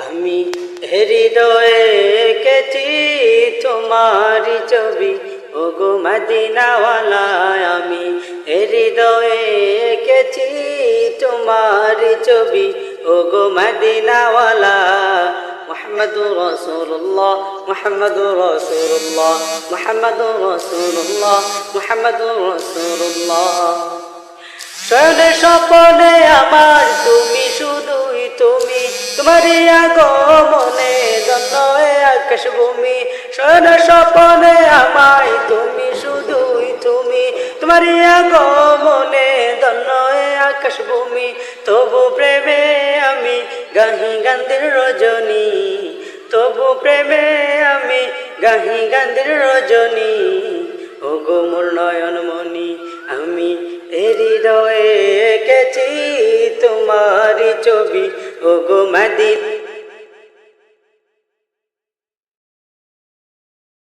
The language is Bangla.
আমি হৃদয়ে কেছি তোমারি ছবি ও গো মদিনাওয়ালা আমি হৃদয়ে কেছি তোমারি ছবি ও গো মদিনাওয়ালা محمد رسول الله محمد رسول الله محمد رسول الله محمد رسول الله শয়নে স্বপনে আমার তুমি শুধুই তুমি তোমারই আগমনে ধন্য এ আকাশ ভূমি শয়নে স্বপনে আমায় তুমি শুধুই তুমি। তোমারই আগমনে ধন্য আকাশ ভূমি তবু প্রেমে আমি গাহি গান্ধীর রজনী। তবু প্রেমে আমি গাহি গান্ধীর রজনী। ও গো মোর নয়ন মনি আমি হৃদয়ে এঁকেছি তোমারি ছবি। ও গো মাদিন